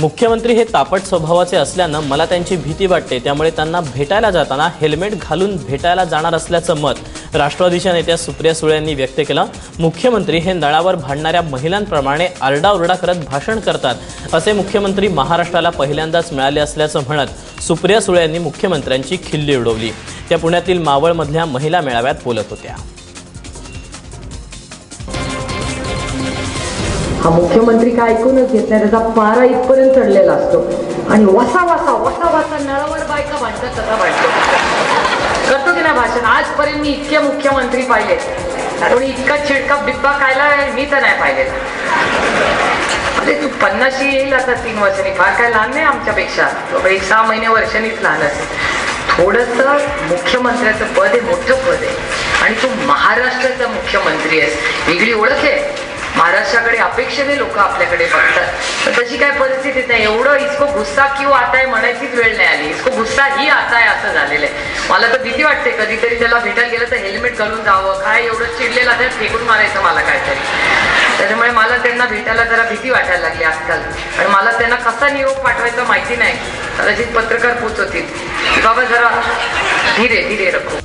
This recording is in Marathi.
मुख्यमंत्री हे तापट स्वभावाचे असल्यानं मला त्यांची भीती वाटते. त्यामुळे त्यांना भेटायला जाताना हेल्मेट घालून भेटायला जाणार असल्याचं मत राष्ट्रवादीच्या नेत्या सुप्रिया सुळे यांनी व्यक्त केलं. मुख्यमंत्री हे नळावर भांडणाऱ्या महिलांप्रमाणे आरडाओरडा करत भाषण करतात असे मुख्यमंत्री महाराष्ट्राला पहिल्यांदाच मिळाले असल्याचं म्हणत सुप्रिया सुळे यांनी मुख्यमंत्र्यांची खिल्ली उडवली. त्या पुण्यातील मावळमधल्या महिला मेळाव्यात बोलत होत्या. हा मुख्यमंत्री काय ऐकूनच घेत नाही त्याचा पारा इथपर्यंत चढलेला असतो. आणि वसा वसा वसा वसा नळावर बायका भांडतात तसा भांडतो. करतो की नाही भाषण. आजपर्यंत मी इतके मुख्यमंत्री पाहिले. कोणी इतका चिडका बिब्बा खायला मी तर नाही पाहिलेला अरे तू पन्नाशी येईल आता तीन वर्षांनी. फार काय लहान नाही आमच्यापेक्षा. एक सहा महिने वर्षांनीच लहान असेल. थोडस मुख्यमंत्र्याचं पद हे मोठं पद आहे. आणि तू महाराष्ट्राचा मुख्यमंत्री आहेस. वेगळी ओळख आहे. महाराष्ट्राकडे अपेक्षेने लोक आपल्याकडे बघतात. पण तशी काय परिस्थिती नाही. एवढं इसको गुस्सा किंवा आता आहे म्हणायचीच वेळ नाही आली. इसको गुस्सा ही आता आहे असं झालेलं आहे. मला तर भीती वाटते. कधीतरी त्याला भेटायला गेलं तर हेल्मेट घालून जावं. काय एवढं चिडलेलं तर फेकून मारायचं मला काहीतरी. त्याच्यामुळे मला त्यांना भेटायला जरा भीती वाटायला लागली आजकाल. आणि मला त्यांना कसा निरोप पाठवायचा माहिती नाही. कदाचित पत्रकार पोचवतील. बाबा जरा धीरे धीरे रखो.